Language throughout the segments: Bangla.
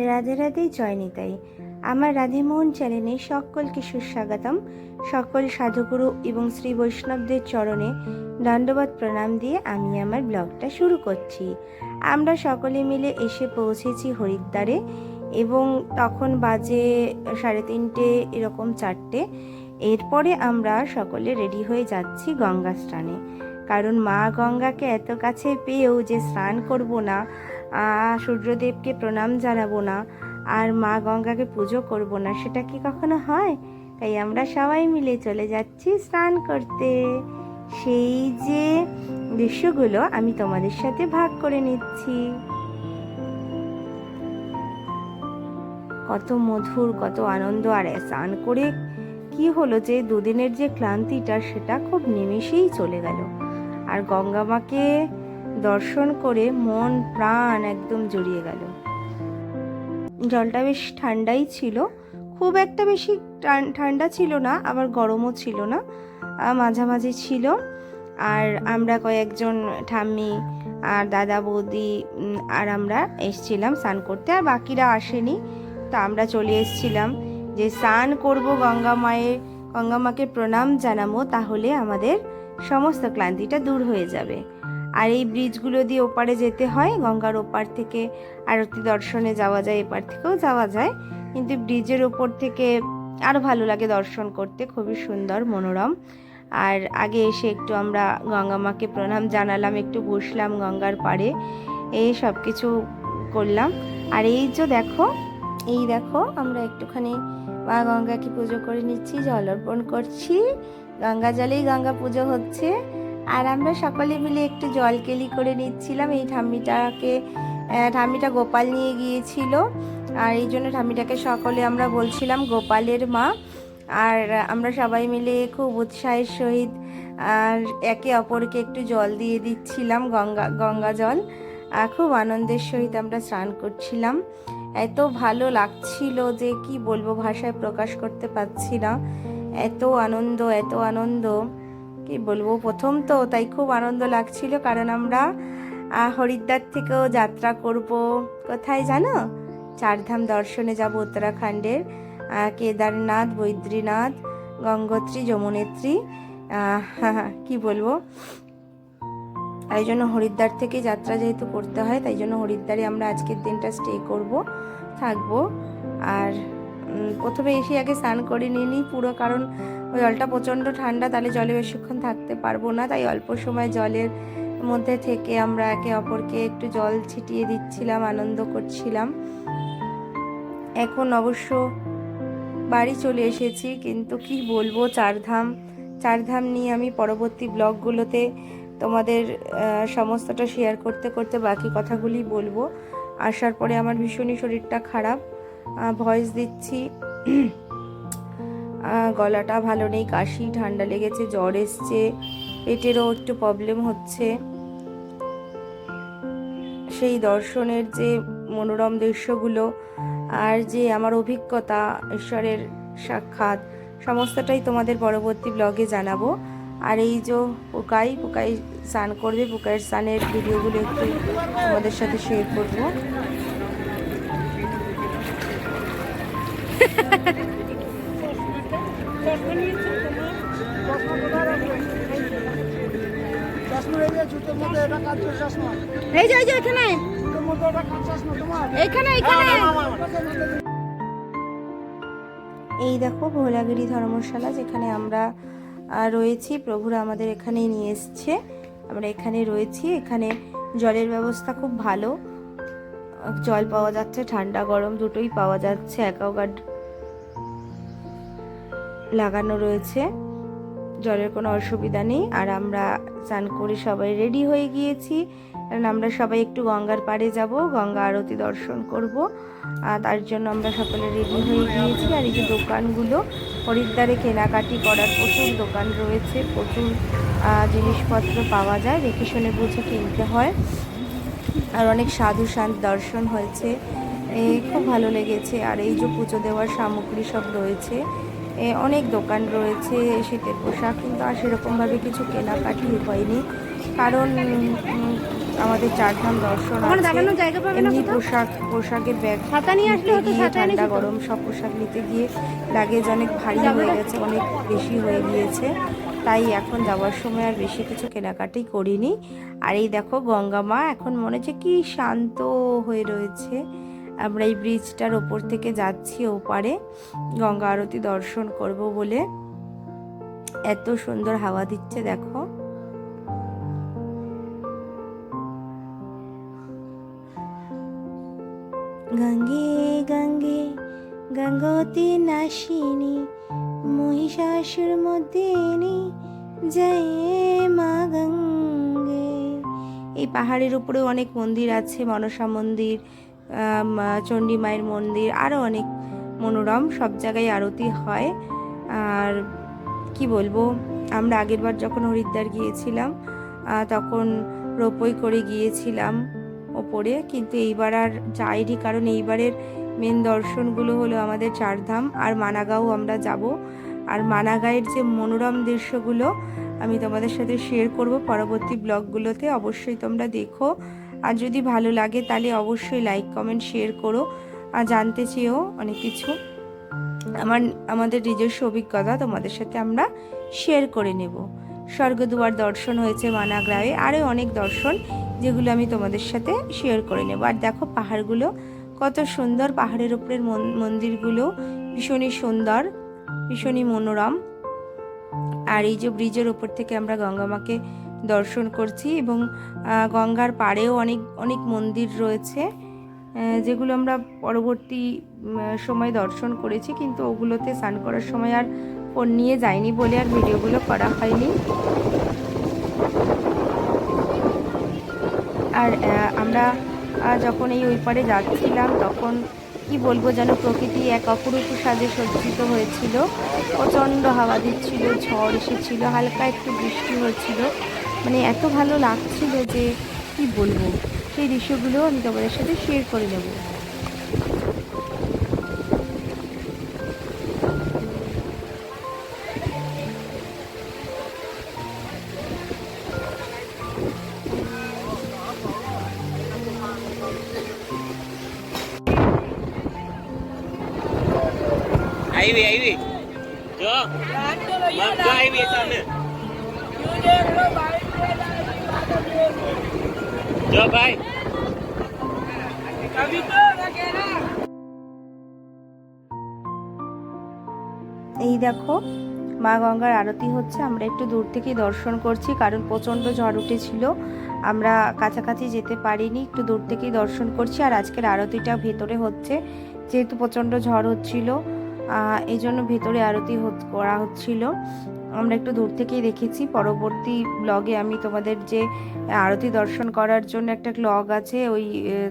রাধে রাধে, জয় নিতাই। আমার রাধেমোহন চ্যানেলে সকলকে সুস্বাগতম। সকল সাধুগুরু এবং শ্রী বৈষ্ণবদের চরণে দণ্ডবাদ প্রণাম দিয়ে আমি আমার ব্লগটা শুরু করছি। আমরা সকলে মিলে এসে পৌঁছেছি হরিদ্বারে এবং তখন বাজে সাড়ে তিনটে, এরকম চারটে। এরপরে আমরা সকলে রেডি হয়ে যাচ্ছি গঙ্গা স্নানে কারণ মা গঙ্গাকে এত কাছে পেয়েও যে স্নান করব না সূর্যদেবকে প্রণাম জানাব না, আর মা গঙ্গাকে পুজো করব না, সেটা কি কখনো হয়? তাই আমরা সবাই মিলে চলে যাচ্ছি স্নান করতে। সেই যে দৃশ্যগুলো আমি তোমাদের সাথে ভাগ করে নিচ্ছি। কত মধুর, কত আনন্দ, আর স্নান করে কি হলো যে দুদিনের যে ক্লান্তিটা, সেটা খুব নিমেষেই চলে গেল। আর গঙ্গা মাকে দর্শন করে মন, প্রাণ একদম জড়িয়ে গেল। জলটা বেশ ঠান্ডাই ছিল। খুব একটা বেশি ঠান্ডা ছিল না, আবার গরমও ছিল না মাঝামাঝি ছিল। আর আমরা কয়েকজন ঠাম্মি আর দাদা, বৌদি আর আমরা এসছিলাম স্নান করতে। আর বাকিরা আসেনি, তো আমরা চলে এসছিলাম যে স্নান করব গঙ্গা মায়ের, গঙ্গা মাকে প্রণাম জানাব, তাহলে আমাদের সমস্ত ক্লান্তিটা দূর হয়ে যাবে। আর এই ব্রিজগুলো দিয়ে ওপারে যেতে হয়, গঙ্গার ওপার থেকে আরতি দর্শনে যাওয়া যায়, এপার থেকেও যাওয়া যায়। কিন্তু ব্রিজের ওপর থেকে আরও ভালো লাগে দর্শন করতে, খুবই সুন্দর, মনোরম। আর আগে এসে একটু আমরা গঙ্গা মাকে প্রণাম জানালাম, একটু বসলাম গঙ্গার পাড়ে, এই সব কিছু করলাম। আর এই যে দেখো, এই দেখো, আমরা একটুখানি মা গঙ্গাকে পুজো করে নিচ্ছি, জল অর্পণ করছি। গঙ্গা জলেই গঙ্গা পুজো হচ্ছে। আর আমরা সকলে মিলে একটু জল কেলি করে নিচ্ছিলাম। এই ঠাম্মিটাকে ঠাম্মিটা গোপাল নিয়ে গিয়েছিল। আর এই জন্য ঠাম্মিটাকে সকলে আমরা বলছিলাম গোপালের মা। আর আমরা সবাই মিলে খুব উৎসাহের সহিত, আর একে অপরকে একটু জল দিয়ে দিচ্ছিলাম, গঙ্গা গঙ্গা জল। আর খুব আনন্দের সহিত আমরা স্নান করছিলাম। এত ভালো লাগছিল যে কি বলব, ভাষায় প্রকাশ করতে পারছি না। এত আনন্দ এত আনন্দ। কি বলব? প্রথম তো, তাই খুব আনন্দ লাগছিল। কারণ আমরা হরিদ্বার থেকেও যাত্রা করব। কোথায় জানো? চারধাম দর্শনে যাব উত্তরাখণ্ডের। কেদারনাথ, বৈদ্রীনাথ, গঙ্গোত্রী, যমুনেত্রী। কি বলব? এই জন্য হরিদ্বার থেকে যাত্রা যেহেতু করতে হয়, তাই জন্য হরিদ্বারে আমরা আজকের দিনটা স্টে করব, থাকব। আর প্রথমে এসে আগে স্নান করে নিয়ে নিই পুরো কারণ ওই জলটা প্রচণ্ড ঠান্ডা, তাহলে জলে বেশিক্ষণ থাকতে পারব না। তাই অল্প সময় জলের মধ্যে থেকে আমরা একে অপরকে একটু জল ছিটিয়ে দিচ্ছিলাম, আনন্দ করছিলাম। এখন অবশ্য বাড়ি চলে এসেছি, কিন্তু কি বলব, চারধাম চারধাম নিয়ে আমি পরবর্তী ব্লগগুলোতে তোমাদের সমস্তটা শেয়ার করতে করতে বাকি কথাগুলি বলব। আসার পরে আমার ভীষণই শরীরটা খারাপ ভয়েস দিচ্ছি। গলাটা ভালো নেই, কাশি, ঠান্ডা লেগেছে, জ্বর এসছে, পেটেরও একটু প্রবলেম হচ্ছে। সেই দর্শনের যে মনোরম দৃশ্যগুলো আর যে আমার অভিজ্ঞতা, ঈশ্বরের সাক্ষাৎ, সমস্তটাই তোমাদের পরবর্তী ব্লগে জানাব। আর এই যে পোকাই পোকাই স্নান করবে পোকাইয়ের স্নানের ভিডিওগুলো একটু তোমাদের সাথে শেয়ার করব। এই যে এই যে, এখানে। এখানে এখানে। এই দেখো ভোলাগিরি ধর্মশালা, যেখানে আমরা রয়েছি। প্রভুরা আমাদের এখানেই নিয়ে এসছে। আমরা এখানে রয়েছি। এখানে জলের ব্যবস্থা খুব ভালো। জল পাওয়া যাচ্ছে, ঠান্ডা, গরম, দুটোই পাওয়া যাচ্ছে। অ্যাকোয়াগার্ড লাগানো রয়েছে। জলের কোনো অসুবিধা নেই। আর আমরা স্নান করে সবাই রেডি হয়ে গিয়েছি। কারণ আমরা সবাই একটু গঙ্গার পাড়ে যাব। গঙ্গা আরতি দর্শন করব। আর তার জন্য আমরা সকলে রেডি হয়ে গিয়েছি। আর এই যে দোকানগুলো হরিদ্বারে কেনাকাটি করার প্রচুর দোকান রয়েছে। প্রচুর জিনিসপত্র পাওয়া যায়। দেখে শুনে বুঝে কিনতে হয়। আর অনেক সাধু শান্ত দর্শন হয়েছে। খুব ভালো লেগেছে। আর এই যে পুজো দেওয়ার সামগ্রী সব রয়েছে। অনেক দোকান রয়েছে শীতের পোশাক কিন্তু আর সেরকমভাবে কিছু কেনাকাটি হয়নি। কারণ আমাদের চারধাম দর্শন এমনি পোশাক পোশাকের ব্যাগ ঠান্ডা গরম সব পোশাক নিতে গিয়ে লাগেজ অনেক ভারী হয়ে গেছে অনেক বেশি হয়ে গিয়েছে। তাই এখন যাওয়ার সময় আর বেশি কিছু কেনাকাটি করিনি। আর এই দেখো গঙ্গা মা এখন মনে হচ্ছে কি শান্ত হয়ে রয়েছে। আমরা এই ব্রিজটার ওপর থেকে যাচ্ছি, ওপারে গঙ্গা আরতি দর্শন করব বলে। এত সুন্দর হাওয়া দিচ্ছে, দেখো। গঙ্গে গঙ্গে গঙ্গোতে নাসিনী, মহিষাসুর মর্দিনী জয় মা গঙ্গে। এই পাহাড়ের উপরে অনেক মন্দির আছে, মনসা মন্দির চণ্ডী মায়ের মন্দির আরও অনেক মনোরম, সব জায়গায় আরতি হয়। আর কি বলব, আমরা আগেরবার যখন হরিদ্বার গিয়েছিলাম তখন রোপই করে গিয়েছিলাম ওপরে, কিন্তু এইবার আর যাইনি, কারণ এইবারের মেন দর্শনগুলো হলো আমাদের চারধাম আর মানাগাঁও আমরা যাব। আর মানাগাঁয়ের যে মনোরম দৃশ্যগুলো আমি তোমাদের সাথে শেয়ার করব পরবর্তী ব্লগগুলোতে অবশ্যই তোমরা দেখো। আর যদি ভালো লাগে তাহলে অবশ্যই লাইক কমেন্ট শেয়ার করো। আর জানতে চেয়েও অনেক কিছু। আমার, আমাদের নিজস্ব অভিজ্ঞতা তোমাদের সাথে আমরা শেয়ার করে নেব। স্বর্গদুয়ার দর্শন হয়েছে মানাগ্রায়ে আরও অনেক দর্শন যেগুলো আমি তোমাদের সাথে শেয়ার করে নেব। আর দেখো পাহাড়গুলো, কত সুন্দর পাহাড়ের উপরের মন- মন্দিরগুলো। ভীষণই সুন্দর, ভীষণই মনোরম। আর এই যে ব্রিজের উপর থেকে আমরা গঙ্গামাকে দর্শন করছি এবং গঙ্গার পাড়েও অনেক অনেক মন্দির রয়েছে যেগুলো আমরা পরবর্তী সময় দর্শন করেছি, কিন্তু ওগুলোতে স্নান করার সময় আর ফোন নিয়ে যাইনি বলে আর ভিডিওগুলো করা হয়নি। আর আমরা যখন এই ওই পারে যাচ্ছিলাম, তখন কি বলব যেন প্রকৃতি এক অপরূপ সাজে সজ্জিত হয়েছিল। প্রচণ্ড হাওয়া দিচ্ছিল, ঝড় এসেছিল, হালকা একটু বৃষ্টি হচ্ছিল মানে এত ভালো লাগছিল যে কি বলবো সেই দৃশ্যগুলো আমি তোমাদের সাথে শেয়ার করে নেব આવી આવી જો મગ જો આવી સામે এই দেখো, মা গঙ্গার আরতি হচ্ছে, আমরা একটু দূর থেকে দর্শন করছি, কারণ প্রচণ্ড ঝড় উঠেছিল। আমরা কাছাকাছি যেতে পারিনি, একটু দূর থেকেই দর্শন করছি, আর আজকের আরতিটা ভেতরে হচ্ছে, যেহেতু প্রচণ্ড ঝড় হচ্ছিল এই জন্য ভেতরে আরতি করা হচ্ছিল। আমরা একটু দূর থেকেই দেখেছি। পরবর্তী ব্লগে আমি তোমাদের যে আরতি দর্শন করার জন্য একটা ব্লগ আছে, ওই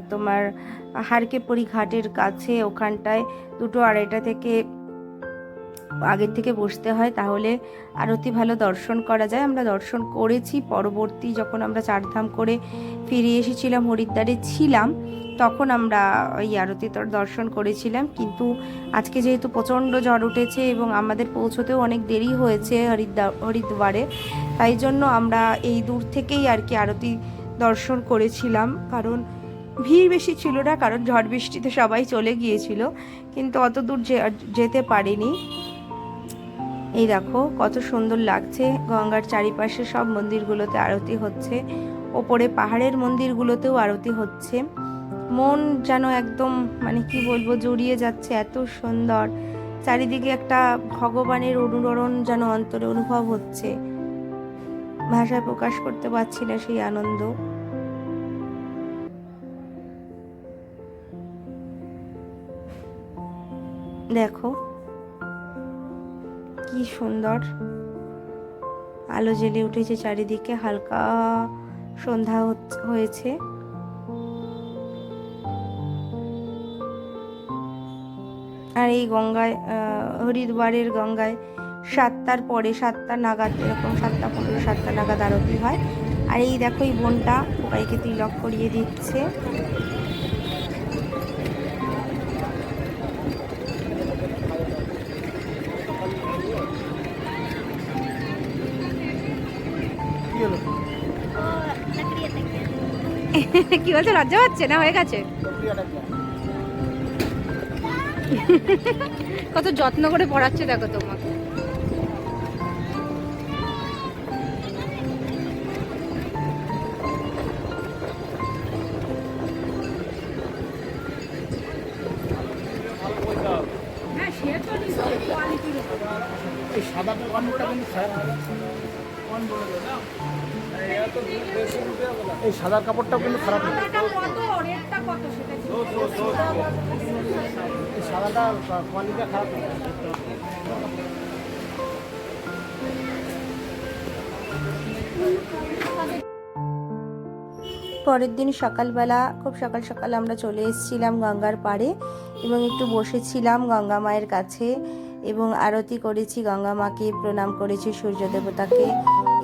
তোমার হারকেপরি ঘাটের কাছে, ওখানটায় দুটো আড়াইটা থেকে আগের থেকে বসতে হয়, তাহলে আরতি ভালো দর্শন করা যায়। আমরা দর্শন করেছি, পরবর্তী যখন আমরা চারধাম করে ফিরে এসেছিলাম, হরিদ্বারে ছিলাম তখন আমরা ওই আরতি দর- দর্শন করেছিলাম। কিন্তু আজকে যেহেতু প্রচণ্ড ঝড় উঠেছে এবং আমাদের পৌঁছতেও অনেক দেরি হয়েছে হরিদ্বার হরিদ্বারে, তাই জন্য আমরা এই দূর থেকেই আর কি আরতি দর্শন করেছিলাম। কারণ ভিড় বেশি ছিল না, কারণ ঝড় বৃষ্টিতে সবাই চলে গিয়েছিল, কিন্তু অত দূর যেতে পারিনি। এই দেখো, কত সুন্দর লাগছে। গঙ্গার চারিপাশে সব মন্দিরগুলোতে আরতি হচ্ছে। ওপরে পাহাড়ের মন্দিরগুলোতেও আরতি হচ্ছে। মন যেন একদম মানে কি বলব, জড়িয়ে যাচ্ছে, এত সুন্দর। চারিদিকে একটা ভগবানের অনুরণ যেন অন্তরে অনুভব হচ্ছে। ভাষায় প্রকাশ করতে পারছি না সেই আনন্দ। দেখো, কি সুন্দর। আলো জ্বেলে উঠেছে চারিদিকে, হালকা সন্ধ্যা হয়েছে। আর এই গঙ্গায় আহ, হরিদ্বারের গঙ্গায় সাতটার পরে সাতটা নাগাদ এরকম সাতটা পনেরো সাতটা নাগাদ আরতি হয়। আর এই দেখো এই বোনটা সবাইকে তিলক করিয়ে দিচ্ছে। কি বলছো লজ্জা পাচ্ছে না? হয়ে গেছে? কত যত্ন করে পড়াচ্ছে দেখো তোমাকে। এই সাদা কাপড়টা কিন্তু খারাপ এই সাদা কাপড়টাও কিন্তু খারাপ এই কোয়ালিটিটা খারাপ পরের দিন সকালবেলা, খুব সকাল সকাল আমরা চলে এসেছিলাম গঙ্গার পাড়ে এবং একটু বসেছিলাম গঙ্গা মায়ের কাছে এবং আরতি করেছি, গঙ্গা মাকে প্রণাম করেছি সূর্য দেবতাকে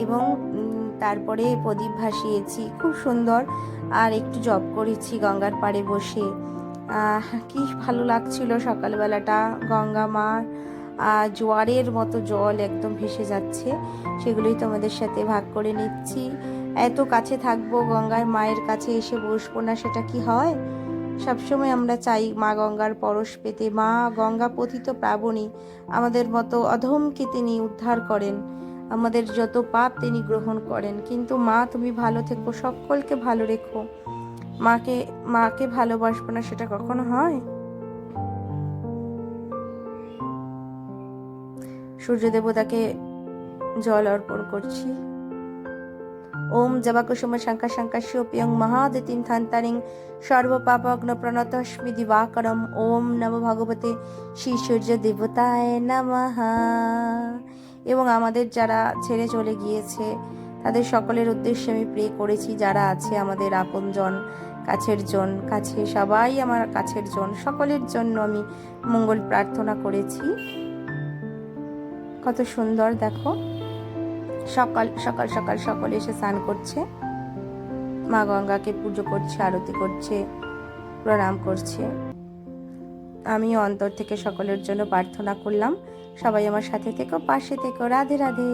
এবং তারপরে প্রদীপ ভাসিয়েছি, খুব সুন্দর। আর একটু জব করেছি গঙ্গার পাড়ে বসে। কি ভালো লাগছিল সকালবেলাটা। গঙ্গা মা জোয়ারের মতো জল একদম ভেসে যাচ্ছে। সেগুলোই তোমাদের সাথে ভাগ করে নিচ্ছি। এত কাছে থাকব গঙ্গার মায়ের কাছে এসে বসবো না, সেটা কি হয়? সবসময় আমরা চাই মা গঙ্গার পরশ পেতে। মা গঙ্গা পতিত প্রাবণী আমাদের মতো অধমকে তিনি উদ্ধার করেন। আমাদের যত পাপ তিনি গ্রহণ করেন। কিন্তু মা, তুমি ভালো থেকো, সকলকে ভালো রেখো। মাকে মাকে ভালোবাসবো না, সেটা কখনো হয়? সূর্য দেবতাকে জল অর্পণ করছি। ওম জবাকুসুম শঙ্কা শঙ্কাশ্যোপিয়ং মহাদিতিম থান্তারিং সর্বপাপগ্ন প্রণতস্মি দিবাকরম। ওম নম ভগবতে শ্রী সূর্য দেবতায় নমঃ। এবং আমাদের যারা ছেড়ে চলে গিয়েছে, তাদের সকলের উদ্দেশ্যে আমি প্রে করেছি, যারা আছে আমাদের আপনজন, কাছের জন, কাছে সবাই আমার কাছের জন, সকলের জন্য আমি মঙ্গল প্রার্থনা করেছি। কত সুন্দর, দেখো। সকাল সকাল সকাল সকলে এসে স্নান করছে। মা গঙ্গাকে পুজো করছে, আরতি করছে, প্রণাম করছে। আমি অন্তর থেকে সকলের জন্য প্রার্থনা করলাম। সবাই আমার সাথে থেকো পাশে থেকো রাধে রাধে।